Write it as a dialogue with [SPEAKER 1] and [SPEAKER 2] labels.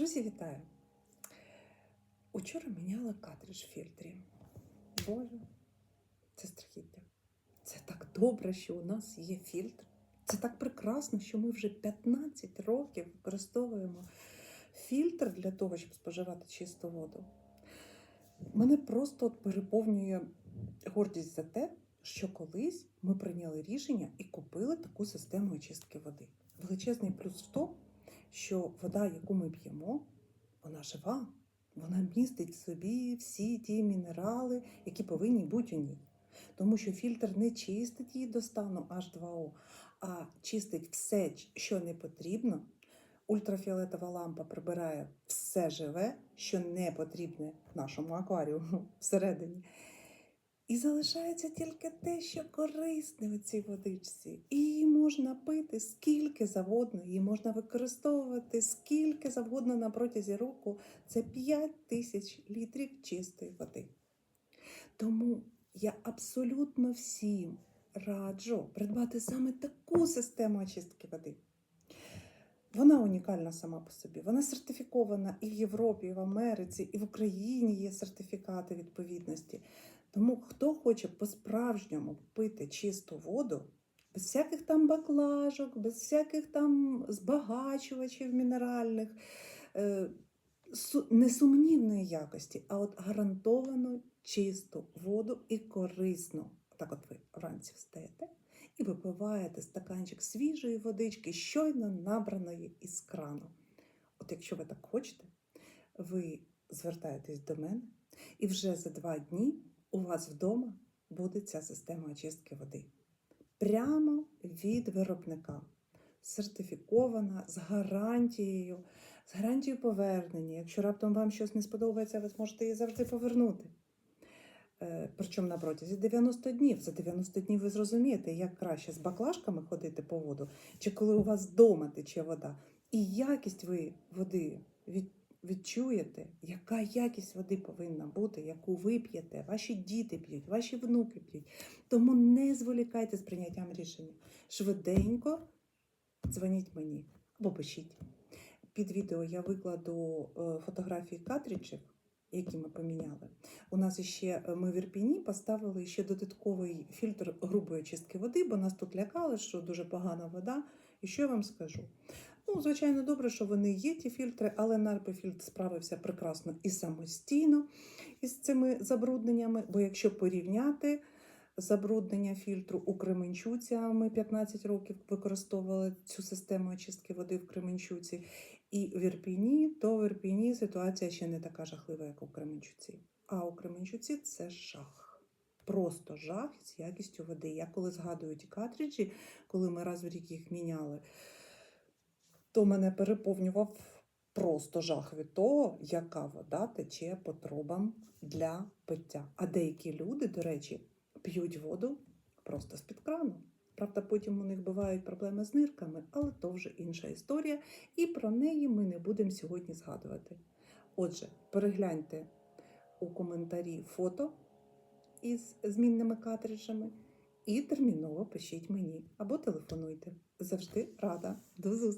[SPEAKER 1] Друзі, вітаю! Учора міняла картридж в фільтрі. Боже, це страхіття. Це так добре, що у нас є фільтр. Це так прекрасно, що ми вже 15 років використовуємо фільтр для того, щоб споживати чисту воду. Мене просто переповнює гордість за те, що колись ми прийняли рішення і купили таку систему очистки води. Величезний плюс в тому, що вода, яку ми п'ємо, вона жива, вона містить в собі всі ті мінерали, які повинні бути у ній. Тому що фільтр не чистить її до стану H2O, а чистить все, що не потрібно. Ультрафіолетова лампа прибирає все живе, що не потрібне нашому акваріуму всередині. І залишається тільки те, що корисне у цій водичці. І її можна пити скільки завгодно, її можна використовувати скільки завгодно на протязі року. Це 5 тисяч літрів чистої води. Тому я абсолютно всім раджу придбати саме таку систему очистки води. Вона унікальна сама по собі. Вона сертифікована і в Європі, і в Америці, і в Україні є сертифікати відповідності. Тому хто хоче по-справжньому пити чисту воду, без всяких там баклажок, без всяких там збагачувачів мінеральних, е, несумнівної якості, а от гарантовано чисту воду і корисну. Так от ви вранці встаєте випиваєте стаканчик свіжої водички, щойно набраної із крану. От якщо ви так хочете, ви звертаєтесь до мене, і вже за два дні у вас вдома буде ця система очистки води. Прямо від виробника. Сертифікована з гарантією, з гарантією повернення. Якщо раптом вам щось не сподобається, ви зможете її завжди повернути. Е, Причому на протязі 90 днів. За 90 днів ви зрозумієте, як краще з баклажками ходити по воду, чи коли у вас вдома тече вода. І якість ви води від, відчуєте, яка якість води повинна бути, яку ви п'єте, ваші діти п'ють, ваші внуки п'ють. Тому не зволікайте з прийняттям рішення. Швиденько дзвоніть мені або пишіть. Під відео я викладу е, фотографії картриджів, які ми поміняли. У нас ще е, ми в Ірпіні поставили ще додатковий фільтр грубої очистки води, бо нас тут лякали, що дуже погана вода. І що я вам скажу? Ну, звичайно, добре, що вони є, ті фільтри, але Нарпефільтр справився прекрасно і самостійно із цими забрудненнями, бо якщо порівняти забруднення фільтру у Кременчуці, ми 15 років використовували цю систему очистки води в Кременчуці, і в Ірпіні, то в Ірпіні ситуація ще не така жахлива, як у Кременчуці. А у Кременчуці це жах. Просто жах з якістю води. Я коли згадую ті картриджі, коли ми раз в рік їх міняли, то мене переповнював просто жах від того, яка вода тече по трубам для пиття. А деякі люди, до речі, п'ють воду просто з-під крану. Правда, потім у них бувають проблеми з нирками, але то вже інша історія, і про неї ми не будемо сьогодні згадувати. Отже, перегляньте у коментарі фото із змінними картриджами і терміново пишіть мені або телефонуйте. Завжди рада. До зустрічі!